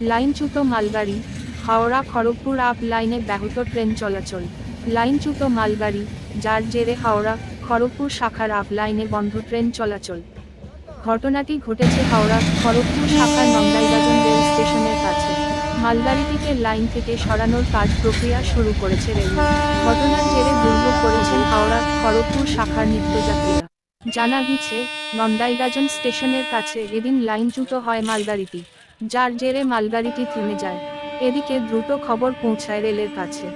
লাইনচ্যুত মালগাড়ি, হাওড়া খড়গপুর আপ লাইনে ব্যাহত ট্রেন চলাচল। লাইনচ্যুত মালগাড়ি, যার জেরে হাওড়া খড়গপুর শাখার আপ লাইনে বন্ধ ট্রেন চলাচল। ঘটনাটি ঘটেছে হাওড়া খড়গপুর শাখার নন্দাইবাজার রেল স্টেশনের কাছে। মালগাড়িটিকে লাইন থেকে সরানোর কাজ প্রক্রিয়া শুরু করেছে রেল। ঘটনার জেরে দুর্ভোগ করেছেন হাওড়া খড়গপুর শাখার নিত্যযাত্রীরা। জানা গেছে নন্দাইগাজন স্টেশনের কাছে এদিন লাইনচ্যুত হয় মালগাড়িটি। যার জেরে মালগাড়িটি থেমে যায়। এদিকে দ্রুত খবর পৌঁছায় রেলের কাছে।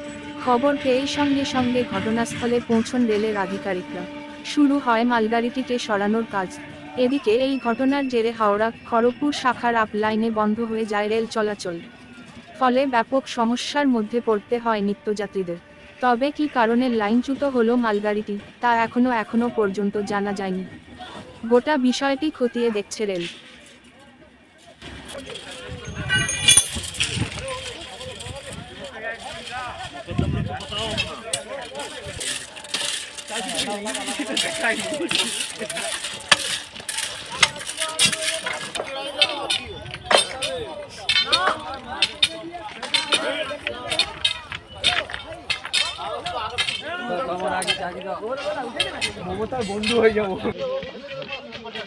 খবর পেয়েই সঙ্গে সঙ্গে ঘটনাস্থলে পৌঁছন রেলের আধিকারিকরা। শুরু হয় মালগাড়িটিকে সরানোর কাজ। এদিকে এই ঘটনার জেরে হাওড়া, খড়গপুর শাখার আপ লাইনে বন্ধ হয়ে যায় রেল চলাচল। ফলে ব্যাপক সমস্যার মধ্যে পড়তে হয় নিত্যযাত্রীদের। তবে কি কারণে লাইনচ্যুত হলো মালগাড়িটি, তা এখনও এখনও পর্যন্ত জানা যায়নি। গোটা বিষয়টি খতিয়ে দেখছে রেল। মমতার বন্ধু হয়ে যাব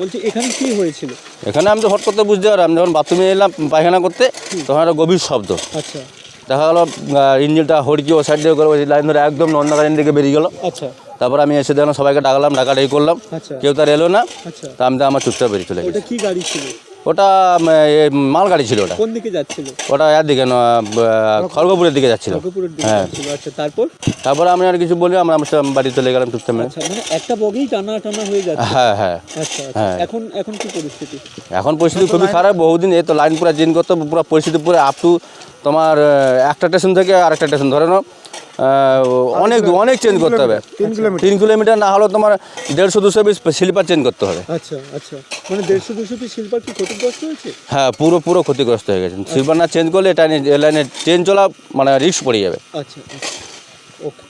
বলছি এখানে কি হয়েছিল? এখানে আমি তো হট করতে বুঝতে পারলাম যখন বাথরুমে এলাম পায়খানা করতে তখন একটা গভীর শব্দ। আচ্ছা। দেখা গেলো ইঞ্জিনটা হড়কি ও সাইড দিয়ে করে লাইন ধরে একদম নন্দাকালীন দিকে বেরিয়ে গেলো। আচ্ছা। তারপর আমি এসে দেখলাম সবাইকে ডাকলাম ডাকাডাকি করলাম। আচ্ছা। কেউ তার এলো না। আচ্ছা। তা আমি তো আমার চুপচাপ বেরিয়ে চলে গেছি। কি গাড়ি ছিল? ওটা উম, এ, মাল গাড়ি ছিল ওটা। কোন দিকে যাচ্ছিল? ওটা এর দিকে না, খড়গপুরের দিকে যাচ্ছিল। খড়গপুরের দিকে হ্যাঁ। যাচ্ছিল। আচ্ছা তারপর? তারপরে আমি আর কিছু বলি আমরা আমার বাড়ি চলে গেলাম মেরে। আচ্ছা মানে একটা বগেই টানা টানা হয়ে যাচ্ছে। হ্যাঁ হ্যাঁ। আচ্ছা আচ্ছা। হ্যাঁ। এখন এখন কি পরিস্থিতি? এখন পরিস্থিতি খুবই খারাপ বহুদিন এই তো লাইন পুরো চেঞ্জ করতে পুরো পরিস্থিতি পুরো আপ টু তোমার একটা স্টেশন থেকে আরেকটা স্টেশন ধরে নাও। অনেক অনেক চেঞ্জ করতে হবে। তিন কিলোমিটার। না হলেও তোমার দেড়শো দুশো পিস স্লিপার চেঞ্জ করতে হবে। আচ্ছা আচ্ছা। মানে দেড়শো দুশো পিস শিল্পার কি ক্ষতিগ্রস্ত হয়েছে? হ্যাঁ পুরো পুরো ক্ষতিগ্রস্ত হয়ে গেছে। স্লিপার না চেঞ্জ করলে এটা লাইনে ট্রেন চলা মানে রিস্ক পড়ে যাবে। আচ্ছা আচ্ছা। ওকে